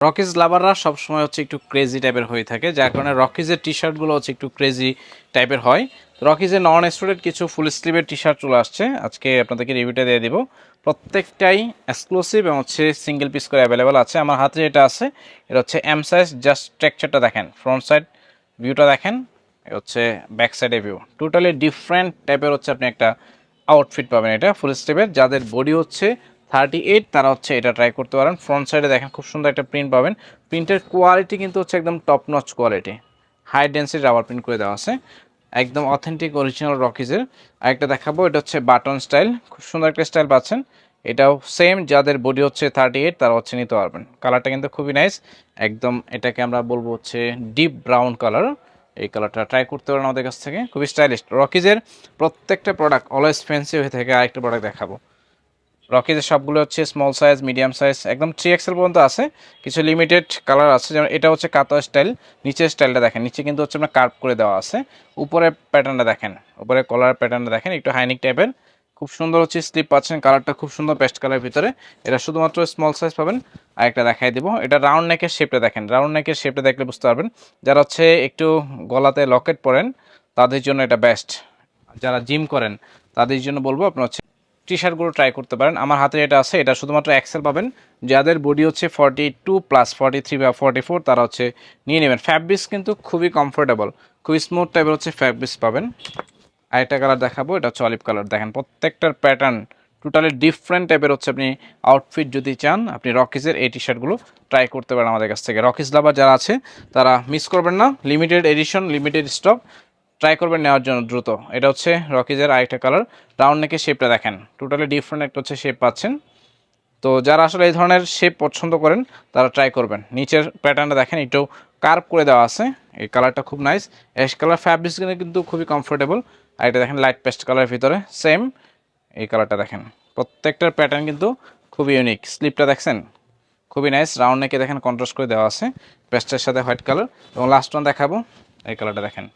Rockies লাভাররা সবসময় হচ্ছে একটু ক্রেজি টাইপের হয়ে থাকে, যার কারণে রকিজের টি শার্টগুলো হচ্ছে একটু ক্রেজি টাইপের হয়। রকিজের নন স্টোরেড কিছু ফুল স্লিভের টি শার্ট চলে আসছে, আজকে আপনাদেরকে রিভিউটা দিয়ে দিব। প্রত্যেকটাই এক্সক্লুসিভ এবং হচ্ছে সিঙ্গেল পিস করে অ্যাভেলেবেল আছে। আমার হাতে যেটা আছে, এটা হচ্ছে এম সাইজ জাস্ট টেক্সচারটা দেখেন ফ্রন্ট সাইড ভিউটা দেখেন হচ্ছে ব্যাক সাইডে ভিউ টোটালি ডিফারেন্ট টাইপের হচ্ছে আপনি একটা আউটফিট পাবেন এটা ফুল স্লিভের যাদের বডি হচ্ছে থার্টি এইট, তারা হচ্ছে এটা ট্রাই করতে পারেন। ফ্রন্ট সাইডে দেখেন খুব সুন্দর একটা প্রিন্ট পাবেন। প্রিন্টের কোয়ালিটি কিন্তু হচ্ছে একদম top notch quality high density rubber print করে দেওয়া আছে। একদম অথেন্টিক অরিজিনাল রকিজের আরেকটা দেখাবো, এটা হচ্ছে বাটন স্টাইল খুব সুন্দর একটা স্টাইল পাচ্ছেন। এটাও সেম যাদের বডি হচ্ছে থার্টি এইট, তারা হচ্ছে নিতে পারবেন। কালারটা কিন্তু খুবই নাইস একদম এটাকে আমরা বলব হচ্ছে ডিপ ব্রাউন কালার এই কালারটা ট্রাই করতে পারেন আমাদের কাছ থেকে। খুবই স্টাইলিশ রকিজের প্রত্যেকটা প্রোডাক্ট অলওয়েজ ফ্যান্সি হয়ে থাকে। আরেকটা প্রোডাক্ট দেখাবো। রকিজের সবগুলো হচ্ছে স্মল সাইজ মিডিয়াম সাইজ একদম থ্রি এক্সেল পর্যন্ত আছে। কিছু লিমিটেড কালার আছে, যেমন এটা হচ্ছে কাতো স্টাইল নিচের স্টাইলটা দেখেন, নিচে কিন্তু হচ্ছে আপনার কার্ভ করে দেওয়া আছে। উপরে প্যাটার্নটা দেখেন, উপরে কলার প্যাটার্নটা দেখেন, একটু হাইনিক টাইপের খুব সুন্দর হচ্ছে স্লিপ পাচ্ছেন কালারটা খুব সুন্দর পেস্ট কালারের ভিতরে। এটা শুধুমাত্র স্মল সাইজ পাবেন। আর একটা দেখাই দিব, এটা রাউন্ড নেকের শেপটা দেখেন রাউন্ড নেকের শেপটা দেখলে বুঝতে পারবেন। যারা হচ্ছে একটু গলাতে লকেট পরেন, তাদের জন্য এটা বেস্ট যারা জিম করেন, তাদের জন্য বলব আপনার হচ্ছে টি শার্টগুলো ট্রাই করতে পারেন। আমার হাতে এটা আছে, এটা শুধুমাত্র এক্সেল পাবেন। যাদের বডি হচ্ছে forty two plus forty three বা ফর্টি ফোর তারা হচ্ছে নিয়ে নেবেন। ফ্যাব্রিক্স কিন্তু খুবই কমফোর্টেবল খুবই স্মুথ টাইপের হচ্ছে ফ্যাব্রিক্স পাবেন। আরেকটা কালার দেখাবো, এটা হচ্ছে অলিভ কালার দেখেন, প্রত্যেকটার প্যাটার্ন টোটালি ডিফারেন্ট টাইপের হচ্ছে আপনি আউটফিট যদি চান, আপনি রকিজের এই টি শার্টগুলো ট্রাই করতে পারেন আমাদের কাছ থেকে। রকিজ লাভার যারা আছে, তারা মিস করবেন না। Limited edition limited stock try করবেন নেওয়ার জন্য দ্রুত। এটা হচ্ছে রকিজের আরেকটা কালার রাউন্ড নেকের শেপটা দেখেন। টোটালি ডিফারেন্ট একটা হচ্ছে শেপ পাচ্ছেন। তো যারা আসলে এই ধরনের শেপ পছন্দ করেন, তারা ট্রাই করবেন। নিচের প্যাটার্নটা দেখেন, একটু কার্ভ করে দেওয়া আছে। এই কালারটা খুব নাইস অ্যাশ কালার ফ্যাব্রিক্স কিন্তু খুবই কমফোর্টেবল আর এটা দেখেন লাইট পেস্ট কালারের ভিতরে। সেম এই কালারটা দেখেন। প্রত্যেকটার প্যাটার্ন কিন্তু খুবই ইউনিক স্লিপটা দেখছেন? খুবই নাইস রাউন্ড নেকে দেখেন কন্ট্রাস্ট করে দেওয়া আছে। পেস্টের সাথে হোয়াইট কালার এবং লাস্ট ওয়ান দেখাবো। এই কালারটা দেখেন।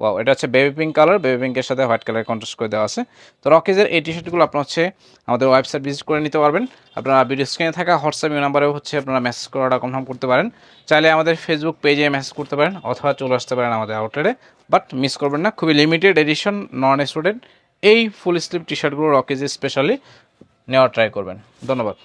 ওয়াও এটা হচ্ছে বেবি পিঙ্ক কালার বেবি পিঙ্কের সাথে হোয়াইট কালার কন্ট্রাস্ট করে দেওয়া আছে। তো রকিজের এই টি শার্টগুলো আপনার হচ্ছে আমাদের ওয়েবসাইট ভিজিট করে নিতে পারবেন। আপনারা ভিডিও স্ক্রিনে থাকা হোয়াটসঅ্যাপ নাম্বারেও হচ্ছে আপনারা মেসেজ করাটা কনফার্ম করতে পারেন। চাইলে আমাদের ফেসবুক পেজে মেসেজ করতে পারেন অথবা চলে আসতে পারেন আমাদের আউটলেটে বাট মিস করবেন না, খুবই লিমিটেড এডিশন নন স্টুডেন্ট এই ফুল স্লিভ টি শার্টগুলো রকিজে স্পেশালি নেওয়ার ট্রাই করবেন। ধন্যবাদ।